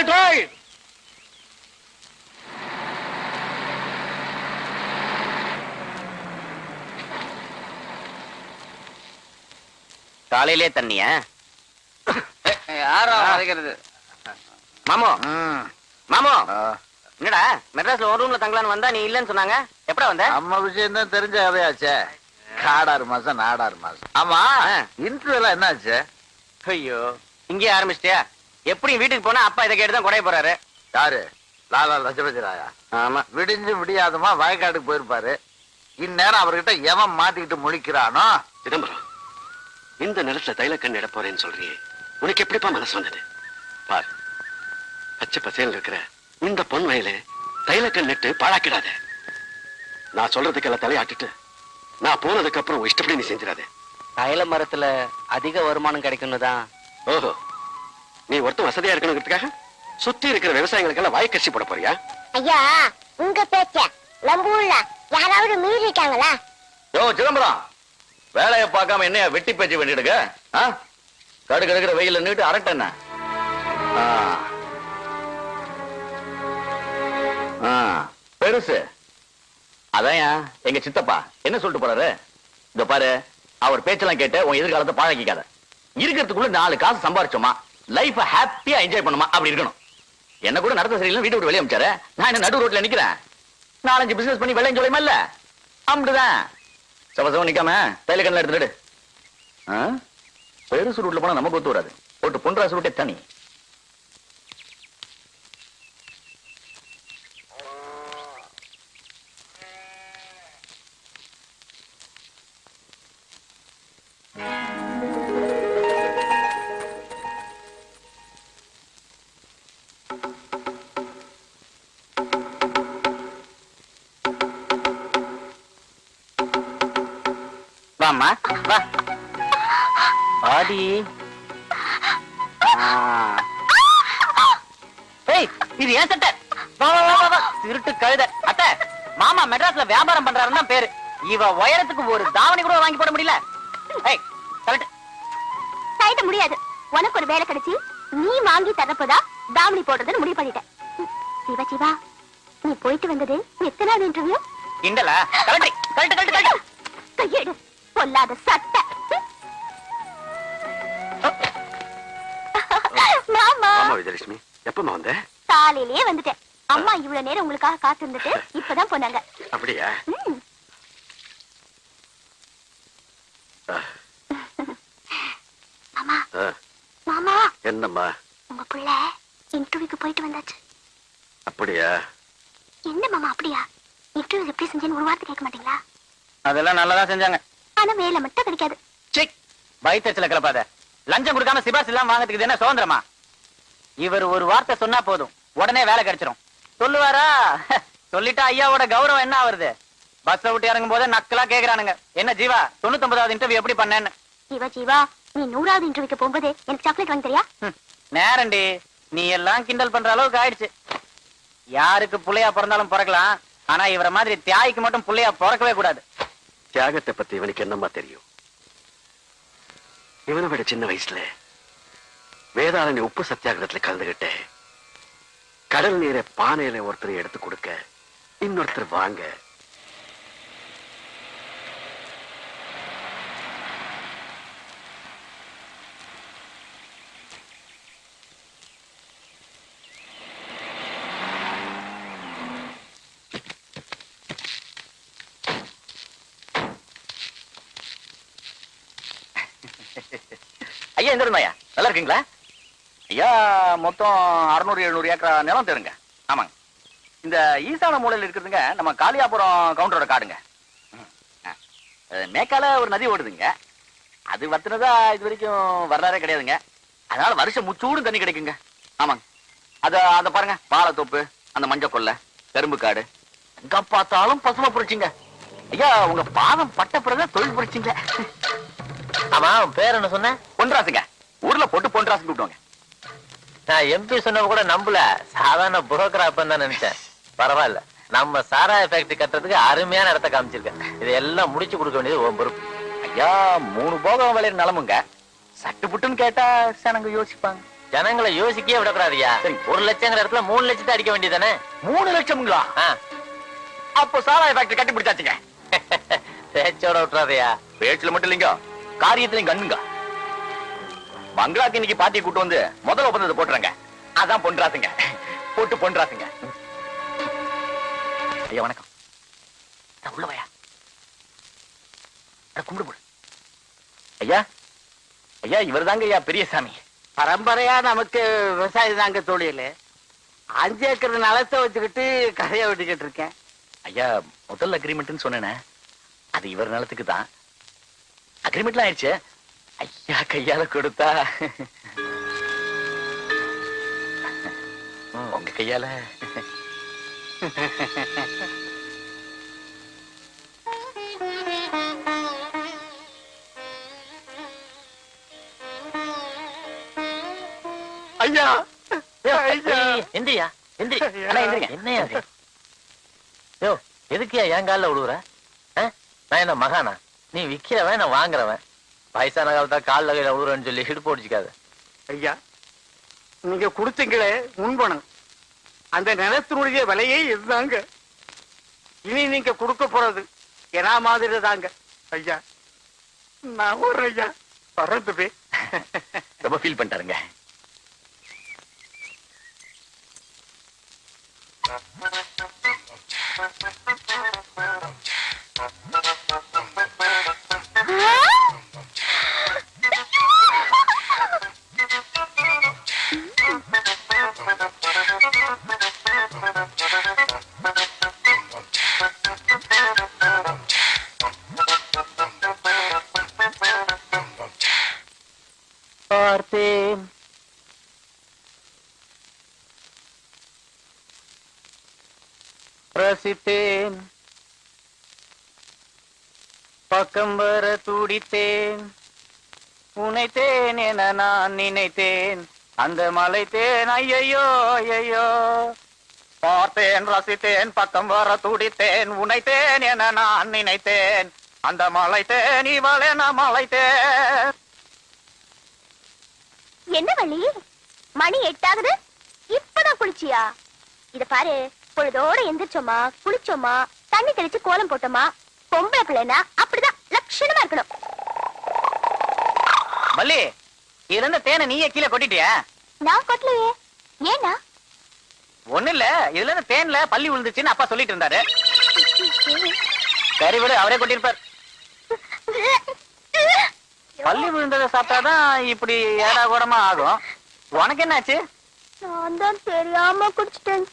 Right right காலையிலே தண்ணியா? யாரோ மாமோ. மாமோ. ஆ, என்னடா மெட்ராஸ்ல ஒரு ரூம்ல தங்கலான்னு வந்தா நீ இல்லன்னு சொன்னாங்க? எப்படா வந்த? நம்ம விஷயம் தான் தெரிஞ்ச கதையாச்சே. காடாறு மாசம் நாடாறு மாசம். ஆமா. இன்டர்வியூ எல்லாம் என்னாச்சு? ஐயோ இங்கேயே ஆரம்பிச்சிட்டியா? எப்படி வீட்டுக்கு போனா அப்பா இதை கேட்டு தான் குறைய போறாரு. யாரு? லாலா லட்சபதி ராயா ஆமா. விடிஞ்சு விடியாதமா வயக்காட்டுக்கு போயிருப்பாரு. இந்நேரம் அவர்கிட்ட எவன் மாட்டிக்கிட்டு முழிக்கிறானோ? சிதம்பரம் இந்த நிலத்துல தைலக்கண் இட போறேன்னு சொல்றியே. உனக்கு எப்படிப்பா மனசு வந்தது? பார் பச்சை பசேல் இருக்கிற இந்த பொன் வயல தைலக்கண் நட்டு பாழாக்கிடாத. நான் சொல்றதுக்கெல்லாம் தலையாட்டிட்டு நான் போனதுக்கு அப்புறம் இஷ்டப்படி நீ செஞ்சிடாத. தைல மரத்துல அதிக வருமானம் கிடைக்கும்னு தான். ஓஹோ. நீ ஒருத்தன் வசதியா இருக்கணுங்கிறதுக்காக சுத்தி இருக்கிற விவசாயிகளுக்கெல்லாம் வாய்க்கசி போட போறியா? ஐயா உங்க பேச்ச நம்ம ஊர்ல யாராவது மீறி இருக்காங்களா? யோ சிதம்பரம் வேலையை பார்க்காம என்னைய வெட்டி பேச்சு வேண்டிடுங்க கடு கடுக்கிற வெயில நின்னுட்டு அரட்டை என்ன ஆ. ஆ, பெருசு. அதான் எங்க சித்தப்பா என்ன சொல்லிட்டு போறாரு? இந்த பாரு அவர் பேச்செல்லாம் கேட்டு உன் எதிர்காலத்தை பாழக்கிக்காத. இருக்கிறதுக்குள்ள நாலு காசு சம்பாரிச்சோமா? லைஃப் ஹாப்பியா என்ஜாய் பண்ணுமா? அப்படி இருக்கணும். என்ன கூட நடத்த சரியில்லை வீட்டு விட்டு வெளியே அமைச்சாரு. நான் என்ன நடு ரோட்ல நிக்கிறேன். நாலஞ்சு பிசினஸ் பண்ணி வெள்ளையும் சொல்லியுமா இல்ல? அம்பிட்டுதான் சவசவம் நிக்காம தைல கண்ணில் எடுத்துட்டு பெருசு ரூட்ல போனா நமக்கு ஒத்து வராது. போட்டு பொன்ராசு ரூட்டே தனி. வாம்மா வா. ஆடி இது ஏன் சட்டை. திருட்டு கழுத. அத்தை மாமா மெட்ராஸ்ல வியாபாரம் பண்றாருன்னு பேரு. இவ உயரத்துக்கு ஒரு தாவணி கூட வாங்கி போட முடியல. சைட முடியாது. உனக்கு ஒரு வேலை கிடைச்சி நீ வாங்கி தரப்போதா தாவணி போடுறதுன்னு முடிவு பண்ணிட்டேன் சிவா சிவா நீ போயிட்டு வந்தது எத்தனாவது இன்டர்வியூ கிண்டலா? கரெக்ட் கரெக்ட் கரெக்ட் கரெக்ட் கையெடு. பொல்லாத சட்டை. மாமா. ஆமா விஜயலட்சுமி. எப்பமா வந்த? காலையிலேயே வந்துட்டேன். அம்மா இவ்வளவு நேரம் உங்களுக்காக காத்து இருந்துட்டு இப்பதான் போனாங்க. அப்படியா. மாமா. மாமா. என்னம்மா? உங்க புள்ள இன்டர்வியூக்கு போயிட்டு வந்தாச்சு. அப்படியா? என்ன மாமா அப்படியா? இன்டர்வியூ எப்படி செஞ்சேன்னு ஒரு வார்த்தை கேட்க மாட்டீங்களா? அதெல்லாம் நல்லதா செஞ்சாங்க. ஆனா வேலை மட்டும் கிடைக்காது. வயிற்றுல கிளப்பாத. லஞ்சம் கொடுக்காம சிபாஸ் எல்லாம் வாங்கறதுக்கு என்ன சுதந்திரமா? இவர் ஒரு வார்த்தை சொன்னா போதும். உடனே வேலை கிடைச்சிரும். சொல்லுவாரா? சொல்லிட்டா ஐயாவோட கௌரவம் என்ன ஆவருது பஸ்ஸ விட்டு இறங்கும் போதே நக்கலா கேக்குறானுங்க. என்ன ஜீவா தொண்ணூத்தொன்பதாவது இன்டர்வியூ எப்படி பண்ணேன்னு? ஜீவா ஜீவா நீ நூறாவது இன்டர்வியூக்கு போகும்போது எனக்கு சாக்லேட் வாங்கி தரியா? நேரண்டி. நீ எல்லாம் கிண்டல் பண்ற அளவுக்கு ஆயிடுச்சு. யாருக்கு புள்ளையா பிறந்தாலும் பிறக்கலாம். ஆனா இவரை மாதிரி தியாய்க்கு மட்டும் புள்ளையா பிறக்கவே கூடாது. தியாகத்தை பத்தி இவனுக்கு என்னம்மா தெரியும்? இவனை விட சின்ன வயசுல வேதாளனி உப்பு சத்தியாகிரகத்துல கலந்துகிட்டு கடல் நீரை பானையில ஒருத்தர் எடுத்து கொடுக்க இன்னொருத்தர் வாங்க ஐயா எங்க இருந்தாயா நல்லா இருக்கீங்களா? ஐயா மொத்தம் அறுநூறு எழுநூறு ஏக்கரா நிலம் தருங்க ஆமாங்க. இந்த ஈசான மூலையில் இருக்கிறதுங்க நம்ம காளியாபுரம் கவுண்டரோட காடுங்க. மேக்கால ஒரு நதி ஓடுதுங்க. அது வத்தினதா இது வரைக்கும் வரலாறே கிடையாதுங்க. அதனால வருஷம் முச்சூடும் தண்ணி கிடைக்குங்க. ஆமாங்க. அத அத பாருங்க. வாழைத்தோப்பு அந்த மஞ்சள் கொல்லை கரும்பு காடு. எங்க பார்த்தாலும் பசுமை புரட்சிங்க. ஐயா உங்க பாதம் பட்ட பிறகு தொழில் புரிச்சிங்க ஆமா பேர் என்ன சொன்ன? பொன்ராசுங்க. ஊர்ல போட்டு பொன்ராசு கூப்பிடுவாங்க. நான் எம்பி சொன்ன கூட நம்பல. சாதாரண புரோக்கரா தான் நினைச்சேன். பரவாயில்ல. நம்ம சாராய ஃபேக்டரி கட்டுறதுக்கு அருமையான இடத்த காமிச்சிருக்கேன். இதெல்லாம் முடிச்சு கொடுக்க வேண்டியது உன் பொறுப்பு. ஐயா மூணு போகம் விளையிற நிலமுங்க. சட்டு புட்டுன்னு கேட்டா சனங்க யோசிப்பாங்க. ஜனங்களை யோசிக்கவே விடக்கூடாதுயா சரி. ஒரு லட்சங்கிற இடத்துல மூணு லட்சத்தை அடிக்க வேண்டியதானே மூணு லட்சம்ங்களா? அப்போ சாராய ஃபேக்டரி கட்டி பிடிச்சாச்சுங்க பேச்சோட விட்டுறாதயா பேச்சுல மட்டும் இல்லைங்க. காரியத்திலையும் கண்ணுங்க. பங்களாக்கு இன்னைக்கு பாட்டி கூட்டு வந்து முதல் ஒப்பந்தத்தை போட்டுறங்க. அதான் பொன்றாசுங்க போட்டு பொன்றாசுங்க ஐயா வணக்கம். உள்ள வாயா. கும்பிடு போடு ஐயா ஐயா இவர்தாங்க ஐயா பெரியசாமி. பரம்பரையா நமக்கு விவசாயம் தாங்க தொழில் அஞ்சு ஏக்கர் நிலத்தை வச்சுக்கிட்டு கதையை வெட்டிக்கிட்டு இருக்கேன். ஐயா முதல் அக்ரிமெண்ட்னு சொன்னேனே. அது இவர் நிலத்துக்கு தான் அக்ரிமெண்ட்லாம் ஆயிடுச்சு. ஐயா கையால கொடுத்தா. உங்க கையால. ஐயா! எந்திரியா? எந்திரி. என்னையா எதுக்குயா என் காலில் விழுவுற? நான் என்ன மகானா? நீ விக்கிறவன் நான் வாங்குறவன். வயசான காலத்தா காலில் கையில விழுவுறேன்னு சொல்லி இடுப்பு ஒடிச்சுக்காத. ஐயா நீங்க கொடுத்தீங்களே முன்பணம். அந்த நிலத்தினுடைய விலையே இதுதாங்க. இனி நீங்க கொடுக்க போறது என்ன மாதிரி தாங்க ஐயா நான் ஒரு ஐயா வர்றது ரொம்ப ஃபீல் பண்ணிட்டாருங்க. பார்த்தேன் ரசித்தேன் பக்கம் வர துடித்தேன். உனைத்தேன் என நான் நினைத்தேன். அந்த மலைத்தேன் ஐயையோ ஐயையோ. பார்த்தேன் ரசித்தேன் பக்கம் வர துடித்தேன். உனைத்தேன் என நான் நினைத்தேன். அந்த மலைத்தேன் இவளென மலைத்தேன் என்ன வள்ளி? மணி எட்டாகுது. இப்பதான் குளிச்சியா? இத பாரு பொழுதோட எந்திரிச்சோமா குளிச்சோமா தண்ணி தெளிச்சு கோலம் போட்டோமா? பொம்பளை பிள்ளைனா அப்படிதான் லட்சணமா இருக்கணும். இதுல இருந்த தேனை நீயே கீழே கொட்டிட்டியா? நான் கொட்டலையே. ஏன்னா? ஒண்ணு இல்ல இதுல இருந்து தேன்ல பள்ளி விழுந்துச்சுன்னு அப்பா சொல்லிட்டு இருந்தாரு. சரி விடு அவரே கொட்டிருப்பார் பள்ளி விழுந்ததை சாப்பிட்டாதான் இப்படி ஏடா கூடமா ஆகும். உனக்கு என்னாச்சு? நான் தான் தெரியாம குடிச்சிட்டேன்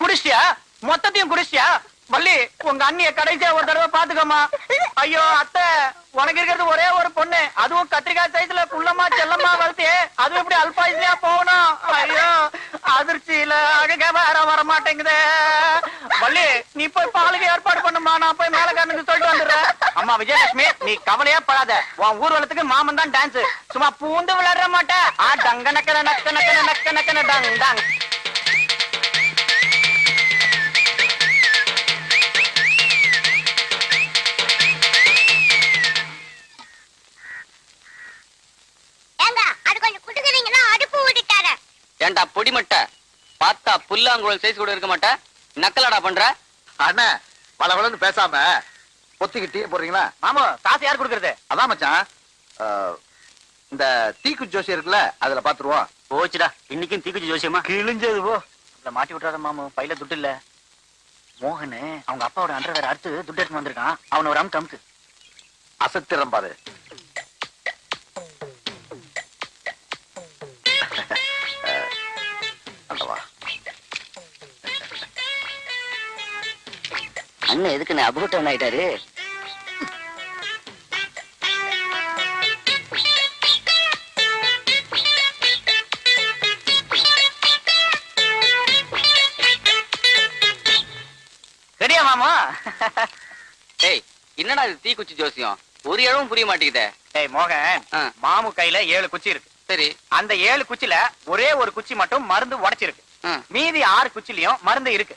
குடிச்சியா மொத்தத்தையும் குடிச்சியா மல்லி உங்க அண்ணிய கடைசியா ஒரு தடவை பாத்துக்கோமா ஐயோ அத்தை உனக்கு இருக்கிறது ஒரே ஒரு பொண்ணு. அதுவும் கத்திரிக்காய் சைஸ்ல புள்ளமா செல்லமா வளர்த்தி அதுவும் இப்படி அல்பாயுசியா போகணும்? ஐயோ அதிர்ச்சியில அழுக வேற வர மாட்டேங்குதே. மல்லி நீ போய் பாலுக்கு ஏற்பாடு பண்ணுமா நான் போய் மேலக்காரனுக்கு சொல்லிட்டு வந்துடுறேன். அம்மா விஜயலட்சுமி நீ கவலையா படாத. உன் ஊர்வலத்துக்கு மாமன் தான் டான்ஸ் சும்மா பூந்து விளையாட மாட்டேன் ஆ டங்க நக்கன நக்க நக்கன நக்க நக்க டங் டங் ஏன்டா பொடி மட்டை பார்த்தா புல்லாங்குழல் சைஸ் கூட இருக்க மாட்டே. நக்கலடா பண்ற? அண்ணா பல பேசாம பொத்திக்கிட்டே போடுறீங்களா? மாமு காசு யார் கொடுக்கறது? அதான் மச்சான். அஹ், இந்த தீக்கு ஜோசி இருக்குல்ல அதுல பாத்துருவோம். போச்சுடா. இன்னைக்கும் தீக்குச்சி ஜோசியமா? கிழிஞ்சது போ. இல்ல மாட்டி விட்டுறாத மாமு பையில துட்டு இல்ல. மோகனு அவங்க அப்பாவோட அண்டர் வேற அடுத்து துட்டு எடுத்து வந்திருக்கான். அவன ஒரு அமுக்கு அமுக்கு. அசத்திரம் பாரு. அண்ணன் எதுக்கு அபூட்டம் ஆயிட்டாரு? ரெடியா மாமா? டேய் என்னடா இது தீக்குச்சி ஜோசியம்? ஒரு இழவும் புரிய மாட்டேங்குதே. ஏய் மோகன் ஆ. மாமு கையில ஏழு குச்சி இருக்கு. சரி. அந்த ஏழு குச்சில ஒரே ஒரு குச்சி மட்டும் மருந்து உடைச்சிருக்கு. ம். மீதி ஆறு குச்சிலயும் மருந்து இருக்கு.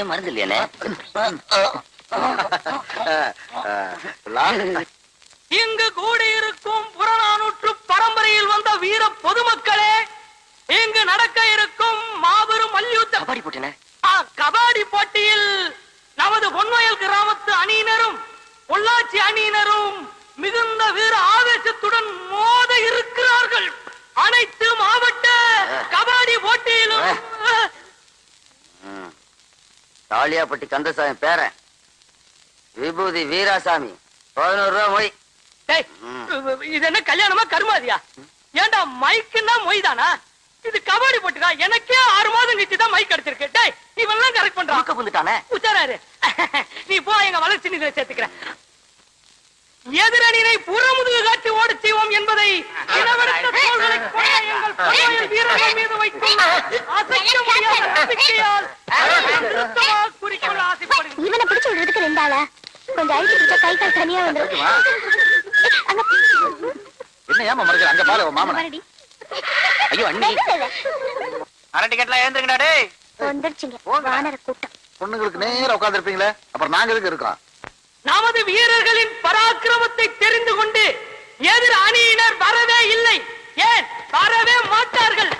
எதுவுமே மருந்து இல்லையானே இங்கு கூடியிருக்கும் புறநானூற்று பரம்பரையில் வந்த வீர பொதுமக்களே இங்கு நடக்க இருக்கும் மாபெரும் மல்யுத்த கபாடி போட்டேனே கபாடி போட்டியில் நமது பொன்வயல் கிராமத்து அணியினரும் பொள்ளாச்சி அணியினரும் மிகுந்த வீர ஆவேசத்துடன் மோத இருக்கிறார்கள். அனைத்து மாவட்ட கபாடி போட்டியிலும் தாலியாப்பட்டி கந்தசாமி பேரன். விபூதி வீராசாமி. பதினோரு ரூபா மொய். டேய், இது என்ன கல்யாணமா கருமாதியா? ஏன்டா மைக்குன்னா மொய் தானா இது கபாடி போட்டுக்கா எனக்கே ஆறு மாதம் கழிச்சு தான் மைக் கிடைச்சிருக்கு டேய் இவெல்லாம் கரெக்ட் பண்றான். வந்துட்டானே உச்சாராரு நீ போ எங்க வளர்ச்சி நிதியில சேர்த்துக்கிறேன். எதிரணியை புறமுதுகு காட்டி ஓடச் செய்வோம் என்பதை வீரர்கள் மீது அசைக்க முடியாத நம்பிக்கையால் இவனை பிடிச்சு விடுறதுக்கு ரெண்டாளா கொஞ்சம் அழுத்தி பிடிச்சா கை கால் தனியா வந்துரும் அங்க என்ன ஏமா மறுக்கிற அங்க பாரு மாமன. ஐயோ அண்ணி. அரை டிக்கெட்லாம் எழுந்துங்கடா டேய். வந்துருச்சுங்க. வானர கூட்டம். பொண்ணுங்களுக்கு நேரா இருப்பீங்களே அப்புறம் நாங்க எதுக்கு இருக்கோம் நமது வீரர்களின் பராக்கிரமத்தை தெரிந்து கொண்டு எதிர் அணியினர் வரவே இல்லை. ஏன்? வரவே மாட்டார்கள்.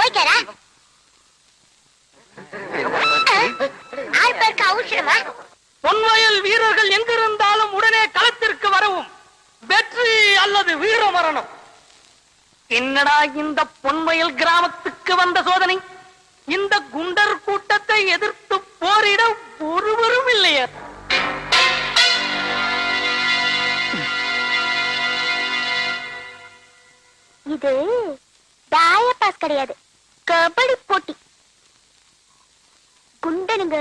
போய்க்காரா ஆள் பேருக்கு அவசரமா பொன்வயல் வீரர்கள் எங்கிருந்தாலும் உடனே களத்திற்கு வரவும். வெற்றி அல்லது வீர மரணம். என்னடா இந்த பொன்வயல் கிராமத்துக்கு வந்த சோதனை? இந்த குண்டர் கூட்டத்தை எதிர்த்து போரிட ஒருவரும் இல்லையே. இது தாய பாஸ் கிடையாது. கபடி போட்டி. குண்டனுங்க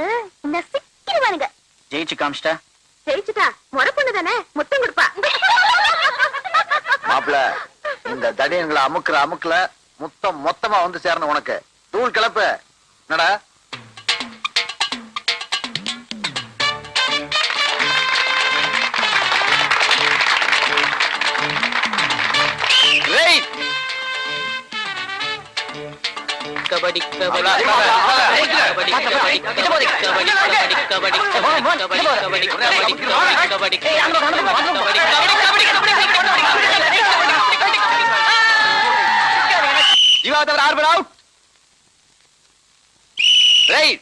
நசிக்கிடுவானுங்க. ஜெயிச்சு காமிச்சிட்டா? ஜெயிச்சுட்டா முறை பொண்ணு தானே முத்தம் கொடுப்பா. மாப்பிள இந்த தடியன்களை அமுக்குற அமுக்குல மொத்தம் மொத்தமா வந்து சேரணும் உனக்கு. தூள் கிளப்பு. என்னடா? கபடி கபடி கபடி கபடி கபடி கபடி கபடி கபடி ஜீவா தவிர ஆறு பேர் அவுட் ரைட்